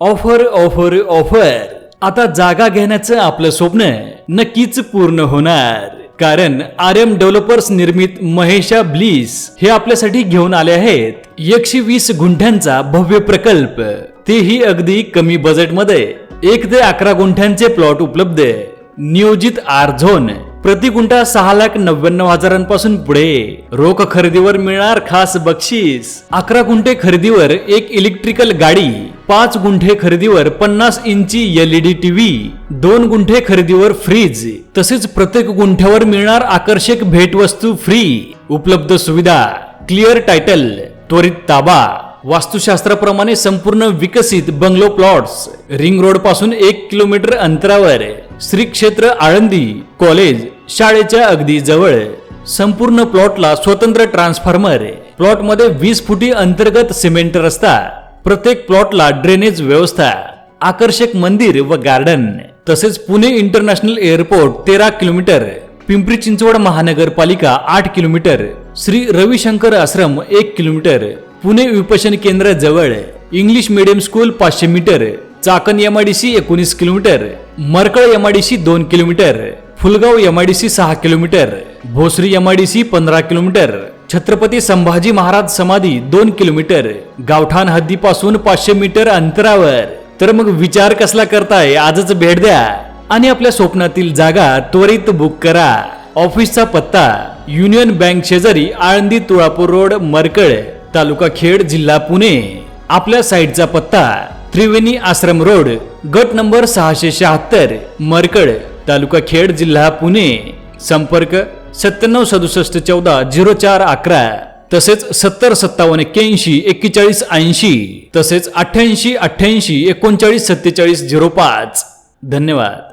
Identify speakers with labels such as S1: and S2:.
S1: Offer offer offer आता जागा घेण्याचं आपलं स्वप्न नक्कीच पूर्ण होणार. कारण आर एम डेव्हलपर्स निर्मित महेशा ब्लीस हे आपल्यासाठी घेऊन आले आहेत. एकशे वीस गुंठ्यांचा भव्य प्रकल्प. तेही अगदी कमी बजेटमध्ये एक ते अकरा गुंठ्यांचे प्लॉट उपलब्ध. नियोजित आर झोन प्रति गुंठा सहा लाख नव्याण्णव हजारांपासून पुढे. रोख खरेदीवर मिळणार खास बक्षीस. अकरा गुंठे खरेदीवर एक इलेक्ट्रिकल गाडी. पाच गुंठे खरेदीवर पन्नास इंची एलईडी टीव्ही दोन गुंठे खरेदीवर फ्रीज तसेच प्रत्येक गुंठ्यावर मिळणार आकर्षक भेटवस्तू फ्री. उपलब्ध सुविधा क्लिअर टायटल त्वरित ताबा वास्तुशास्त्राप्रमाणे संपूर्ण विकसित बंगलो प्लॉट्स रिंग रोडपासून एक किलोमीटर अंतरावर श्री क्षेत्र आळंदी कॉलेज शाळेच्या अगदी जवळ. संपूर्ण प्लॉटला स्वतंत्र ट्रान्सफॉर्मर प्लॉटमध्ये वीस फुटी अंतर्गत सिमेंट रस्ता प्रत्येक प्लॉटला ड्रेनेज व्यवस्था आकर्षक मंदिर व गार्डन तसेच पुणे इंटरनॅशनल एअरपोर्ट तेरा किलोमीटर पिंपरी चिंचवड महानगरपालिका आठ किलोमीटर श्री रविशंकर आश्रम एक किलोमीटर पुणे विपशन केंद्र जवळ इंग्लिश मीडियम स्कूल पाचशे मीटर चाकण एमआयडीसी एकोणीस किलोमीटर मरकळ एमआयडीसी दोन किलोमीटर फुलगाव एमआयडीसी सहा किलोमीटर भोसरी एमआयडीसी पंधरा किलोमीटर छत्रपती संभाजी महाराज समाधी दोन किलोमीटर गावठाण हद्दीपासून पाचशे मीटर अंतरावर. तर मग विचार कसला करताय? आजच भेट द्या. आणि आपल्या स्वप्नातील जागा त्वरित बुक करा. ऑफिसचा पत्ता युनियन बँक शेजारी आळंदी तुळापूर रोड मरकळ तालुका खेड जिल्हा पुणे. आपल्या साईटचा पत्ता त्रिवेणी आश्रम रोड गट नंबर सहाशे शहात्तर मरकड तालुका खेड जिल्हा पुणे. संपर्क सत्त्याण्णव सदुसष्ट चौदा झिरो चार अकरा तसेच सत्तर सत्तावन्न एक्क्याऐंशी एक्केचाळीस ऐंशी तसेच अठ्ठ्याऐंशी अठ्ठ्याऐंशी एकोणचाळीस सत्तेचाळीस झिरो पाच. धन्यवाद.